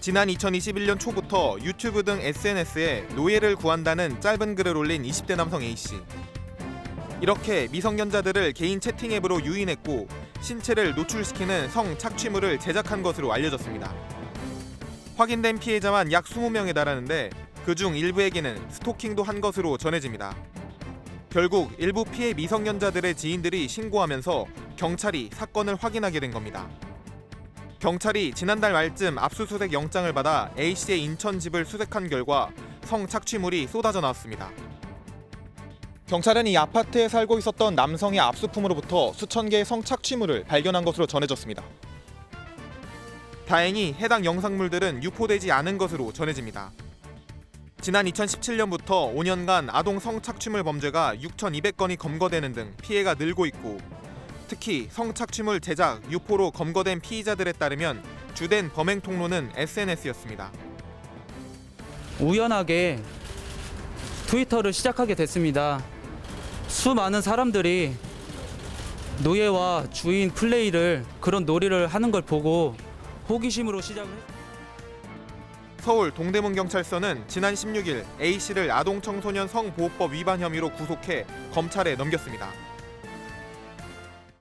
지난 2021년 초부터 유튜브 등 SNS에 노예를 구한다는 짧은 글을 올린 20대 남성 A씨. 이렇게 미성년자들을 개인 채팅 앱으로 유인했고 신체를 노출시키는 성 착취물을 제작한 것으로 알려졌습니다. 확인된 피해자만 약 20명에 달하는데 그중 일부에게는 스토킹도 한 것으로 전해집니다. 결국 일부 피해 미성년자들의 지인들이 신고하면서 경찰이 사건을 확인하게 된 겁니다. 경찰이 지난달 말쯤 압수수색 영장을 받아 A씨의 인천 집을 수색한 결과 성 착취물이 쏟아져 나왔습니다. 경찰은 이 아파트에 살고 있었던 남성의 압수품으로부터 수천 개의 성 착취물을 발견한 것으로 전해졌습니다. 다행히 해당 영상물들은 유포되지 않은 것으로 전해집니다. 지난 2017년부터 5년간 아동 성착취물 범죄가 6,200건이 검거되는 등 피해가 늘고 있고 특히 성착취물 제작, 유포로 검거된 피의자들에 따르면 주된 범행 통로는 SNS였습니다. 우연하게 트위터를 시작하게 됐습니다. 수많은 사람들이 노예와 주인 플레이를 그런 놀이를 하는 걸 보고 호기심으로 시작을 했 서울 동대문 경찰서는 지난 16일 A 씨를 아동 청소년 성보호법 위반 혐의로 구속해 검찰에 넘겼습니다.